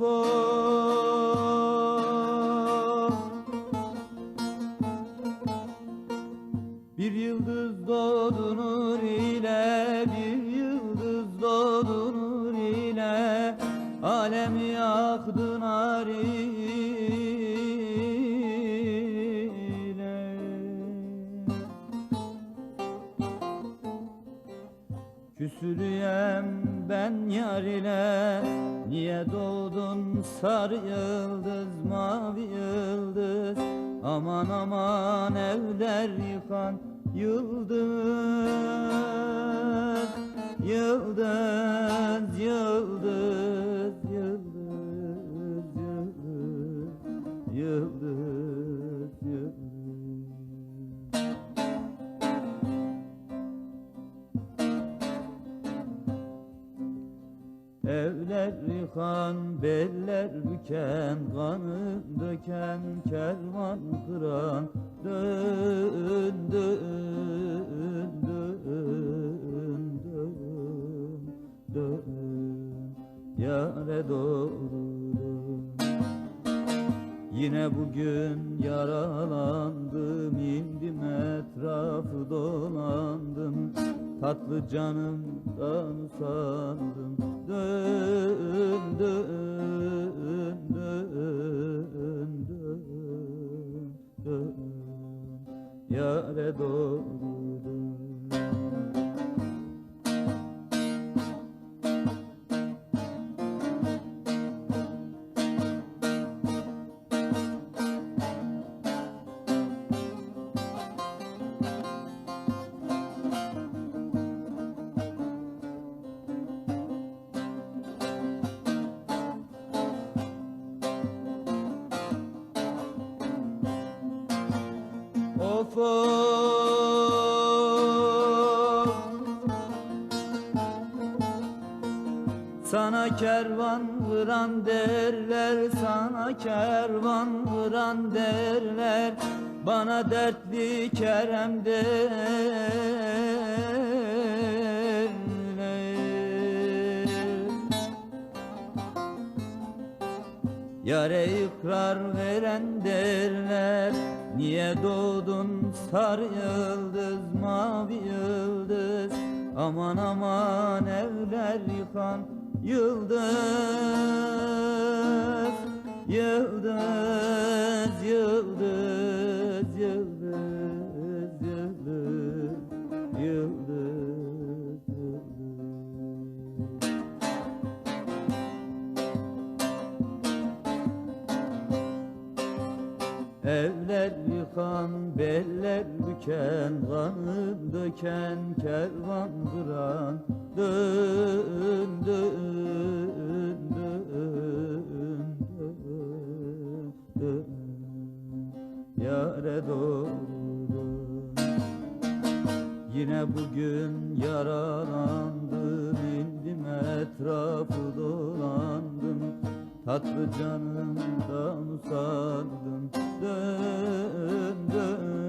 Of Bir yıldız doğdu nur ile Bir yıldız doğdu nur ile Alemi yaktı nar ile. Küsülüyem ben yar ile Niye doğdun? Sarı yıldız mavi yıldız. Aman aman evler yıkan yıldız. Yıldız yıldız Evler yıkan, beller büken, kanı döken, kervan kıran, dön, dön, dön, dön, dön, yâre doğru. Yine bugün yaralandım indim etrafı dolandım. Tatlı canımdan usandım. Dön dön dön dön dön. Yâre doğru Of Sana kervan vuran derler Sana kervan vuran derler. Bana dertli Kerem derler Yare ikrar veren derler. Niye doğdun sarı yıldız mavi yıldız? Aman aman evler yıkan yıldız Yıldız Yıkan, beller büken, kanı döken, kervan kıran, dön, yâre doğru. Yine bugün yaralandım, indim etrafı dolandım Tatlı canımdan usandım Dön dön.